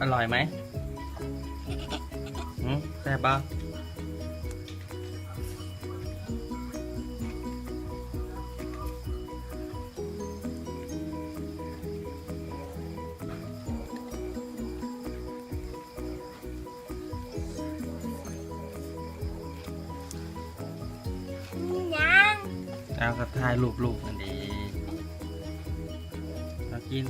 อร่อยไหมอืมแซ่บปะยังเอากระทายลูกๆนั่นดี มากิน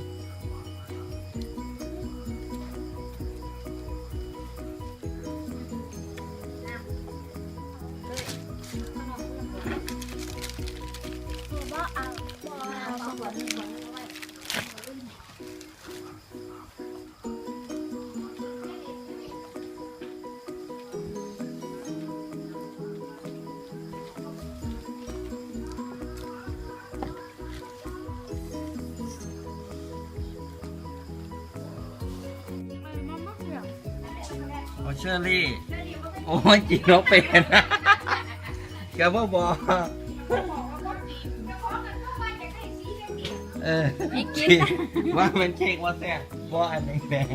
เอาเชอรี่ โอ้ยกินนเป็น แกบ่บอก ว่ามันเช็คว่าแซ่บว่าอันแดง